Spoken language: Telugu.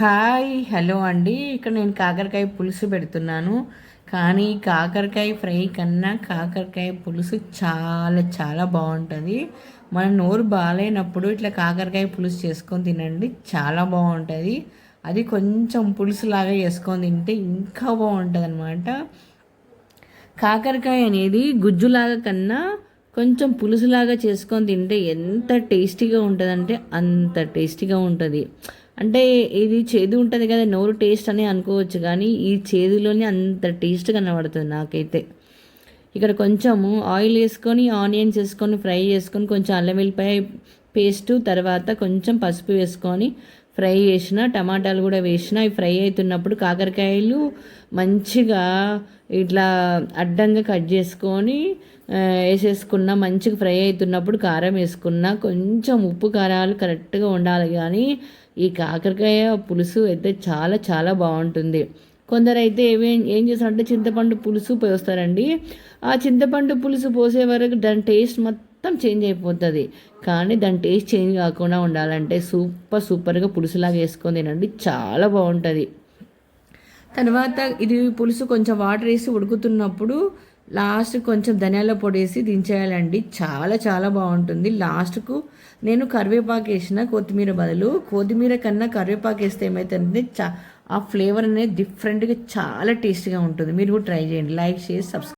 హాయ్ హలో అండి. ఇక్కడ నేను కాకరకాయ పులుసు పెడుతున్నాను. కానీ కాకరకాయ ఫ్రై కన్నా కాకరకాయ పులుసు చాలా చాలా బాగుంటుంది. మన నోరు బాగాలేనప్పుడు ఇట్లా కాకరకాయ పులుసు చేసుకొని తినండి చాలా బాగుంటుంది. అది కొంచెం పులుసులాగా చేసుకొని తింటే ఇంకా బాగుంటుంది అనమాట కాకరకాయ అనేది గుజ్జులాగా కన్నా కొంచెం పులుసులాగా చేసుకొని తింటే ఎంత టేస్టీగా ఉంటుందంటే అంత టేస్టీగా ఉంటుంది. అంటే ఇది చేదు ఉంటుంది కదా నోరు టేస్ట్ అని అనుకోవచ్చు కానీ ఈ చేదులోనే అంత టేస్ట్ కనబడుతుంది నాకైతే. ఇక్కడ కొంచెము ఆయిల్ వేసుకొని ఆనియన్స్ వేసుకొని ఫ్రై చేసుకొని కొంచెం అల్లం వెల్లిపాయ పేస్ట్ తర్వాత కొంచెం పసుపు వేసుకొని ఫ్రై చేసిన టమాటాలు కూడా వేసిన అవి ఫ్రై అవుతున్నప్పుడు కాకరకాయలు మంచిగా ఇట్లా అడ్డంగా కట్ చేసుకొని వేసేసుకున్న మంచిగా ఫ్రై అవుతున్నప్పుడు కారం వేసుకున్న కొంచెం ఉప్పు కారాలు కరెక్ట్గా ఉండాలి కానీ ఈ కాకరకాయ పులుసు అయితే చాలా చాలా బాగుంటుంది. కొందరైతే అయితే ఏం చేస్తారంటే చింతపండు పులుసు పోస్తారండి ఆ చింతపండు పులుసు పోసే వరకు దాని టేస్ట్ మొత్తం మొత్తం చేంజ్ అయిపోతుంది. కానీ దాని టేస్ట్ చేంజ్ కాకుండా ఉండాలంటే సూపర్ సూపర్గా పులుసులాగా వేసుకొని తినండి. చాలా బాగుంటుంది. తర్వాత ఇది పులుసు కొంచెం వాటర్ వేసి ఉడుకుతున్నప్పుడు లాస్ట్ కొంచెం ధనియాల పొడి వేసి దించేయాలండి. చాలా చాలా బాగుంటుంది. లాస్ట్కు నేను కరివేపాకు వేసిన కొత్తిమీర బదులు కొత్తిమీర కన్నా కరివేపాకు వేస్తే ఏమవుతుందంటే చా ఆ ఫ్లేవర్ అనేది డిఫరెంట్గా చాలా టేస్టీగా ఉంటుంది. మీరు కూడా ట్రై చేయండి. లైక్ చేసి సబ్స్క్రైబ్